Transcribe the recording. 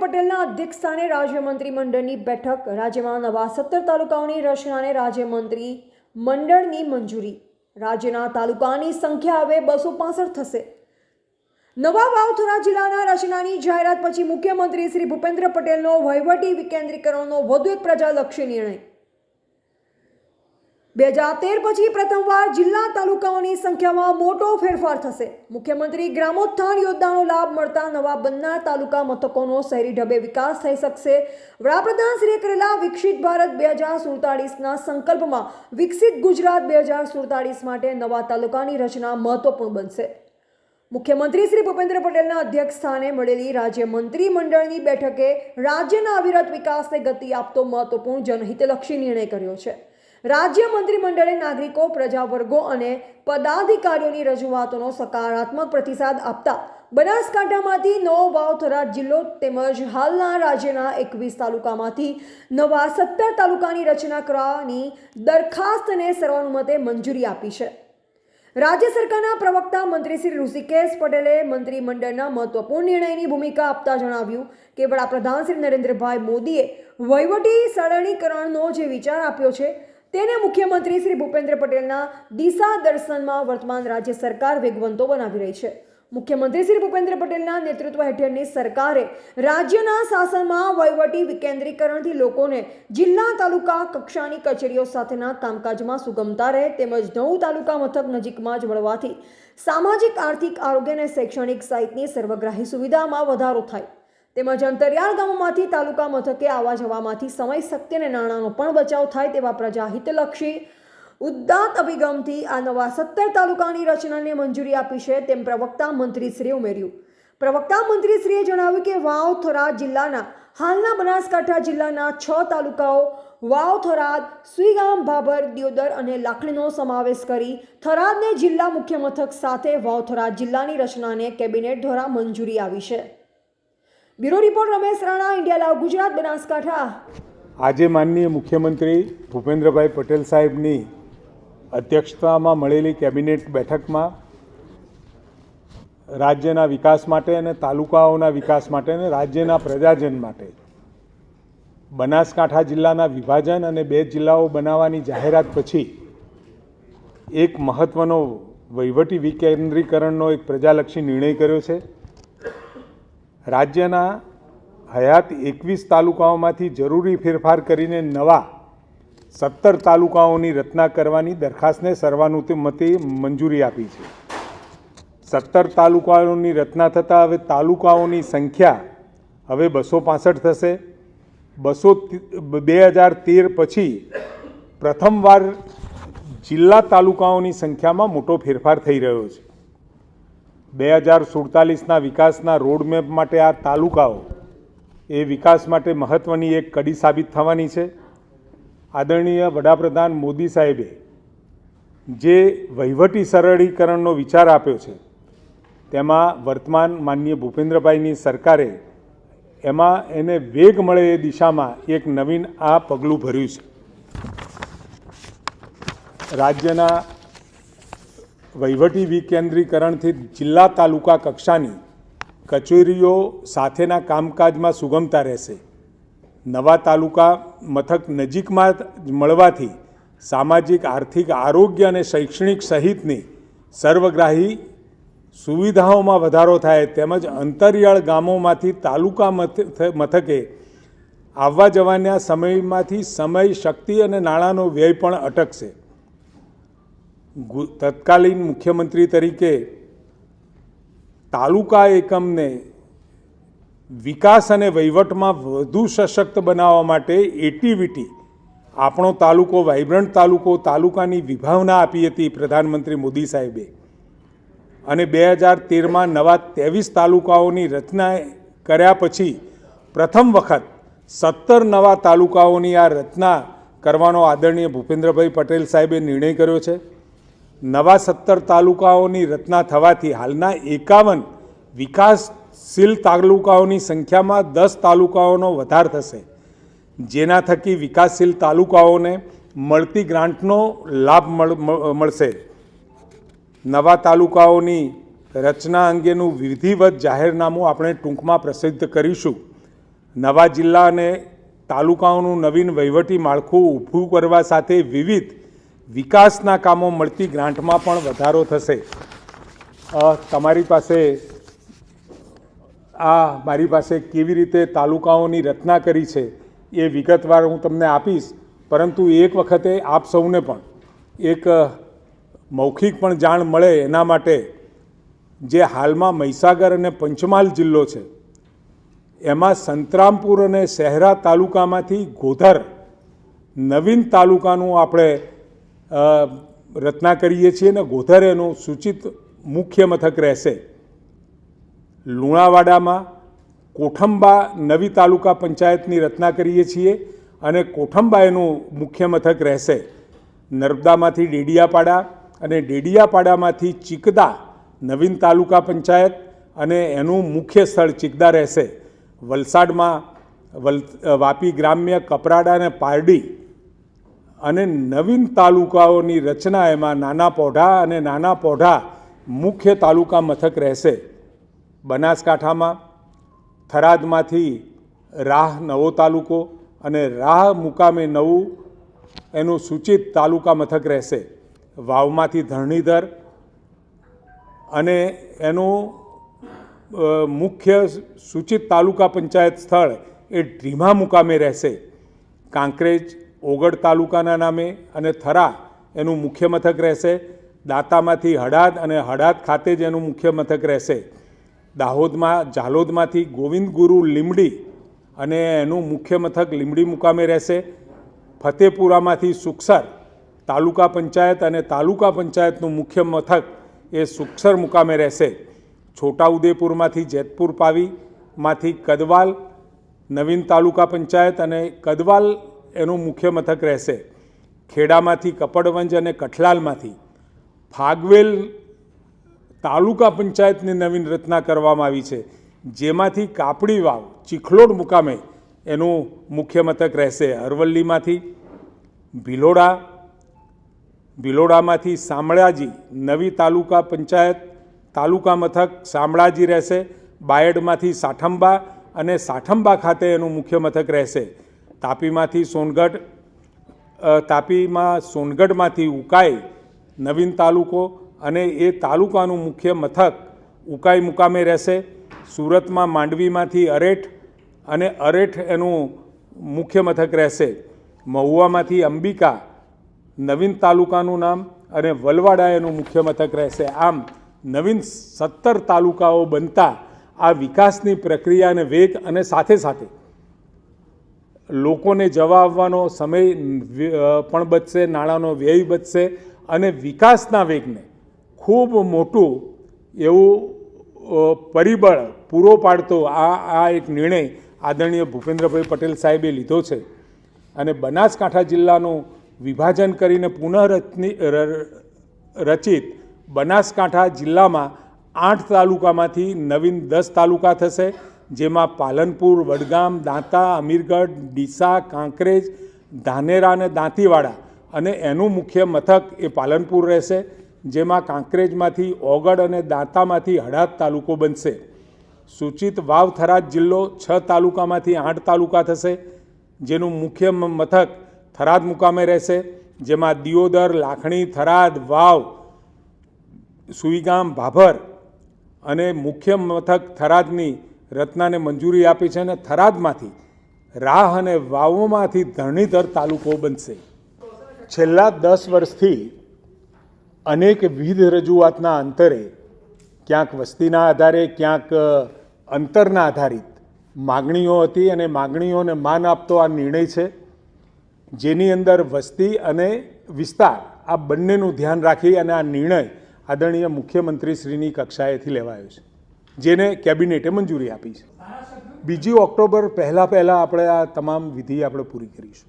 પટેલના અધ્યક્ષસ્થાને રાજ્ય મંત્રીમંડળની બેઠક. રાજ્યમાં નવા સત્તર તાલુકાઓની રચનાને રાજ્યમંત્રી મંડળની મંજૂરી. રાજ્યના તાલુકાની સંખ્યા હવે બસો પાસઠ થશે. નવા વાવથરા જિલ્લાના રચનાની જાહેરાત પછી મુખ્યમંત્રી શ્રી ભૂપેન્દ્ર પટેલનો વહીવટી વિકેન્દ્રીકરણનો વધુ એક પ્રજાલક્ષી નિર્ણય. બે હજાર તેર પછી પ્રથમવાર જિલ્લા તાલુકાઓની સંખ્યામાં મોટો ફેરફાર થશે. મુખ્યમંત્રી ગ્રામોત્થાન યોજનાનો લાભ મળતા નવા બનનાર તાલુકા મથકોનો શહેરી ઢબે વિકાસ થઈ શકશે. વડાપ્રધાન શ્રીએ કરેલા વિકસિત ભારત બે હજાર સુડતાળીસના સંકલ્પમાં વિકસિત ગુજરાત બે હજાર સુડતાળીસ માટે નવા તાલુકાની રચના મહત્વપૂર્ણ બનશે. મુખ્યમંત્રી શ્રી ભૂપેન્દ્ર પટેલના અધ્યક્ષ સ્થાને મળેલી રાજ્ય મંત્રીમંડળની બેઠકે રાજ્યના અવિરત વિકાસને ગતિ આપતો મહત્વપૂર્ણ જનહિતલક્ષી નિર્ણય કર્યો છે. રાજ્ય મંત્રીમંડળે નાગરિકો, પ્રજાવર્ગો અને પદાધિકારીઓની રજૂઆતોનો સકારાત્મક પ્રતિસાદ આપતા બનાસકાંઠામાંથી નવો વાવથરા જિલ્લો તેમજ હાલના રાજ્યના એકવીસ તાલુકામાંથી નવા સત્તર તાલુકાની રચના કરવાની દરખાસ્તને સર્વાનુમતે મંજૂરી આપી છે. રાજ્ય સરકારના પ્રવક્તા મંત્રી શ્રી ઋષિકેશ પટેલે મંત્રીમંડળના મહત્વપૂર્ણ નિર્ણયની ભૂમિકા આપતા જણાવ્યું કે વડાપ્રધાન શ્રી નરેન્દ્રભાઈ મોદીએ વહીવટી સરળીકરણનો જે વિચાર આપ્યો છે તેને મુખ્યમંત્રી શ્રી ભૂપેન્દ્ર પટેલના દિશા દર્શનમાં વર્તમાન રાજ્ય સરકાર વેગવંતો બનાવી રહી છે. મુખ્યમંત્રી શ્રી ભૂપેન્દ્ર પટેલના નેતૃત્વ હેઠળની સરકારે રાજ્યના શાસનમાં વહીવટી વિકેન્દ્રીકરણથી લોકોને જિલ્લા તાલુકા કક્ષાની કચેરીઓ સાથેના કામકાજમાં સુગમતા રહે તેમજ નવું તાલુકા મથક નજીકમાં જ મળવાથી સામાજિક, આર્થિક, આરોગ્ય અને શૈક્ષણિક સહિતની સર્વગ્રાહી સુવિધામાં વધારો થાય. તેમજ અંતરિયાળ ગામોમાંથી તાલુકા મથકે આવવા જવામાંથી સમય શક્તિ અને નાણાંનો પણ બચાવ થાય તેવા પ્રજાહિતલક્ષી ઉદ્દાત અભિગમથી આ નવા સત્તર તાલુકાની રચનાને મંજૂરી આપી છે તેમ પ્રવક્તા મંત્રીશ્રીએ ઉમેર્યું. પ્રવક્તા મંત્રીશ્રીએ જણાવ્યું કે વાવ થરાદ જિલ્લાના હાલના બનાસકાંઠા જિલ્લાના છ તાલુકાઓ વાવ થરાદ સુઈગામ ભાભર, દિયોદર અને લાખણીનો સમાવેશ કરી થરાદને જિલ્લા મુખ્ય મથક સાથે વાવ થરાદ જિલ્લાની રચનાને કેબિનેટ દ્વારા મંજૂરી આવી છે. Bureau report Ramesh Rana, India લાવ, ગુજરાત, બનાસકાંઠા. આજે માનનીય મુખ્યમંત્રી ભૂપેન્દ્રભાઈ પટેલ સાહેબની અધ્યક્ષતામાં મળેલી કેબિનેટ બેઠકમાં રાજ્યના વિકાસ માટે અને તાલુકાઓના વિકાસ માટે અને રાજ્યના પ્રજાજન માટે બનાસકાંઠા જિલ્લાના વિભાજન અને બે જિલ્લાઓ બનાવવાની જાહેરાત પછી એક મહત્ત્વનો વહીવટી વિકેન્દ્રીકરણનો એક પ્રજાલક્ષી નિર્ણય કર્યો છે. રાજ્યના હયાત એકવીસ તાલુકાઓમાંથી જરૂરી ફેરફાર કરીને નવા સત્તર તાલુકાઓની રચના કરવાની દરખાસ્તને સર્વાનુમતે મંજૂરી આપી છે. સત્તર તાલુકાઓની રચના થતાં હવે તાલુકાઓની સંખ્યા હવે બસો પાસઠ થશે. બસો બે હજાર તેર પછી પ્રથમવાર જિલ્લા તાલુકાઓની સંખ્યામાં મોટો ફેરફાર થઈ રહ્યો છે. બે હજાર સુડતાલીસના વિકાસના રોડમેપ માટે આ તાલુકાઓ એ વિકાસ માટે મહત્ત્વની એક કડી સાબિત થવાની છે. આદરણીય વડાપ્રધાન મોદી સાહેબે જે વહીવટી સરળીકરણનો વિચાર આપ્યો છે, તેમાં વર્તમાન માનનીય ભૂપેન્દ્રભાઈની સરકારે એમાં એને વેગ મળે એ દિશામાં એક નવીન આ પગલું ભર્યું છે. રાજ્યના વહીવટી વિકેન્દ્રીકરણથી જિલ્લા તાલુકા કક્ષાની કચેરીઓ સાથેના કામકાજમાં સુગમતા રહેશે. નવા તાલુકા મથક નજીકમાં મળવાથી સામાજિક, આર્થિક, આરોગ્ય અને શૈક્ષણિક સહિતની સર્વગ્રાહી સુવિધાઓમાં વધારો થાય તેમજ અંતરિયાળ ગામોમાંથી તાલુકા મથ- મથકે આવવા જવાના સમયમાંથી સમય, શક્તિ અને નાણાંનો વ્યય પણ અટકશે. તત્કાલીન મુખ્યમંત્રી તરીકે તાલુકા એકમને વિકાસ અને વહીવટમાં વધુ સશક્ત બનાવવા માટે એટીવીટી, આપણો તાલુકો વાઇબ્રન્ટ તાલુકો, તાલુકાની વિભાવના આપી હતી પ્રધાનમંત્રી મોદી સાહેબે. અને બે હજાર તેરમાં નવા ત્રેવીસ તાલુકાઓની રચના કર્યા પછી પ્રથમ વખત સત્તર નવા તાલુકાઓની આ રચના કરવાનો આદરણીય ભૂપેન્દ્રભાઈ પટેલ સાહેબે નિર્ણય કર્યો છે. નવા સત્તર તાલુકાઓની રચના થવાથી હાલના એકાવન વિકાસશીલ તાલુકાઓની સંખ્યામાં દસ તાલુકાઓનો વધાર થશે. જેના થકી વિકાસશીલ તાલુકાઓને મળતી ગ્રાન્ટનો લાભ મળ- મળ- મળશે. નવા તાલુકાઓની રચના અંગેનું વિધિવત જાહેરનામું આપણે ટૂંકમાં પ્રસિદ્ધ કરીશું. નવા જિલ્લા અને તાલુકાઓનું નવીન વહીવટી માળખું ઊભું કરવા સાથે વિવિધ વિકાસના કામો મળતી ગ્રાન્ટમાં પણ વધારો થશે. તમારી પાસે આ મારી પાસે કેવી રીતે તાલુકાઓની રચના કરી છે એ વિગતવાર હું તમને આપીશ, પરંતુ એક વખતે આપ સૌને પણ એક મૌખિક પણ જાણ મળે એના માટે. જે હાલમાં મહીસાગર અને પંચમહાલ જિલ્લો છે, એમાં સંતરામપુર અને શહેરા તાલુકામાંથી ગોધર નવીન તાલુકાનું આપણે રચના કરીએ છીએ અને ગોધર એનું સૂચિત મુખ્ય મથક રહેશે. લુણાવાડામાં કોઠંબા નવી તાલુકા પંચાયતની રચના કરીએ છીએ અને કોઠંબા એનું મુખ્ય મથક રહેશે. નર્મદામાંથી ડેડિયાપાડા અને ડેડિયાપાડામાંથી ચિકદા નવીન તાલુકા પંચાયત અને એનું મુખ્ય સ્થળ ચિકદા રહેશે. વલસાડમાં વલ વાપી ગ્રામ્ય કપરાડા અને પારડી અને નવીન તાલુકાઓની રચના એમાં નાના પોઢા અને નાના પોઢા મુખ્ય તાલુકા મથક રહેશે. બનાસકાંઠામાં, થરાદમાંથી રાહ નવો તાલુકો અને રાહ મુકામે નવું એનું સૂચિત તાલુકા મથક રહેશે. વાવમાંથી ધરણીધર અને એનું મુખ્ય સૂચિત તાલુકા પંચાયત સ્થળ એ ડ્રીમા મુકામે રહેશે. કાંકરેજ ઓગડ તાલુકાના નામે અને થરા એનું મુખ્ય મથક રહેશે. દાંતામાંથી હડાદ અને હડાદ ખાતે જ એનું મુખ્ય મથક રહેશે. દાહોદમાં ઝાલોદમાંથી ગોવિંદ ગુરુ લીમડી અને એનું મુખ્ય મથક લીમડી મુકામે રહેશે. ફતેપુરામાંથી સુખસર તાલુકા પંચાયત અને તાલુકા પંચાયતનું મુખ્ય મથક એ સુખસર મુકામે રહેશે. છોટાઉદેપુરમાંથી જેતપુર પાવીમાંથી કદવાલ નવીન તાલુકા પંચાયત અને કદવાલ એનું મુખ્ય મથક રહેશે. ખેડામાંથી કપડવંજ અને કઠલાલમાંથી ફાગવેલ તાલુકા પંચાયતની નવીન રચના કરવામાં આવી છે. જેમાંથી કાપડી વાવ, ચીખલોડ મુકામે એનું મુખ્ય મથક રહેશે. અરવલ્લીમાંથી ભિલોડા, ભિલોડામાંથી શામળાજી નવી તાલુકા પંચાયત, તાલુકા મથક શામળાજી રહેશે. બાયડમાંથી સાઠંબા અને સાઠંબા ખાતે એનું મુખ્ય મથક રહેશે. તાપીમાંથી સોનગઢ તાપીમાં સોનગઢમાંથી ઉકાઈ, નવીન તાલુકો અને એ તાલુકાનું મુખ્ય મથક ઉકાઈ મુકામે રહેશે. સુરતમાં માંડવીમાંથી અરેઠ અને અરેઠ એનું મુખ્ય મથક રહેશે. મહુવામાંથી અંબિકા, નવીન તાલુકાનું નામ અને વલવાડા એનું મુખ્ય મથક રહેશે. આમ, નવીન સત્તર તાલુકાઓ બનતા આ વિકાસની પ્રક્રિયા અને વેગ અને સાથે સાથે લોકોને જવા આવવાનો સમય પણ બચશે, નાણાંનો વ્યય બચશે અને વિકાસના વેગને ખૂબ મોટું એવું પરિબળ પૂરો પાડતો આ આ એક નિર્ણય આદરણીય ભૂપેન્દ્રભાઈ પટેલ સાહેબે લીધો છે. અને બનાસકાંઠા જિલ્લાનું વિભાજન કરીને પુનઃરચની રચિત બનાસકાંઠા જિલ્લામાં આઠ તાલુકામાંથી નવીન દસ તાલુકા થશે. જેમાં પાલનપુર, વડગામ, દાંતા, અમીરગઢ, ડીસા, કાંકરેજ, ધાનેરા અને દાંતીવાડા અને એનું મુખ્ય મથક એ પાલનપુર રહેશે, જેમાં કાંકરેજમાંથી ઓગડ અને દાંતામાંથી હડાદ તાલુકો બનશે. સૂચિત વાવ થરાદ જિલ્લો છ તાલુકામાંથી આઠ તાલુકા થશે, જેનું મુખ્ય મથક થરાદ મુકામે રહેશે, જેમાં દિયોદર, લાખણી, થરાદ, વાવ, સુઈગામ, ભાભર અને મુખ્ય મથક થરાદની રચનાને મંજૂરી આપી છે અને થરાદમાંથી રાહ અને વાવોમાંથી ધરણીધર તાલુકો બનશે. છેલ્લા દસ વર્ષથી અનેક વિવિધ રજૂઆતના અંતરે ક્યાંક વસ્તીના આધારે, ક્યાંક અંતરના આધારિત માગણીઓ હતી અને માગણીઓને માન આપતો આ નિર્ણય છે. જેની અંદર વસ્તી અને વિસ્તાર આ બંનેનું ધ્યાન રાખી અને આ નિર્ણય આદરણીય મુખ્યમંત્રી શ્રીની કક્ષાએથી લેવાયો છે. જેને કેબિનેટે મંજૂરી આપી છે. બીજી ઓક્ટોબર પહેલાં પહેલાં આપણે આ તમામ વિધિ આપણે પૂરી કરીશું.